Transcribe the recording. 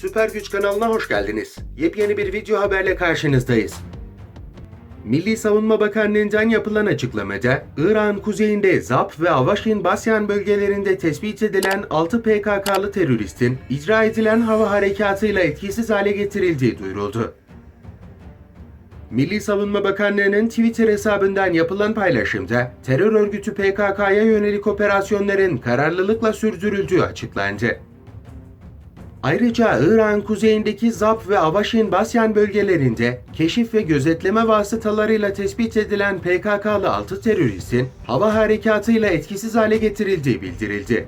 Süper Güç kanalına hoş geldiniz. Yepyeni bir video haberle karşınızdayız. Milli Savunma Bakanlığı'ndan yapılan açıklamada, İran kuzeyinde Zap ve Avaşin Basyan bölgelerinde tespit edilen 6 PKK'lı teröristin icra edilen hava harekatıyla etkisiz hale getirildiği duyuruldu. Milli Savunma Bakanlığı'nın Twitter hesabından yapılan paylaşımda terör örgütü PKK'ya yönelik operasyonların kararlılıkla sürdürüldüğü açıklandı. Ayrıca İran kuzeyindeki Zap ve Avaşin Basyan bölgelerinde keşif ve gözetleme vasıtalarıyla tespit edilen PKK'lı 6 teröristin hava harekatıyla etkisiz hale getirildiği bildirildi.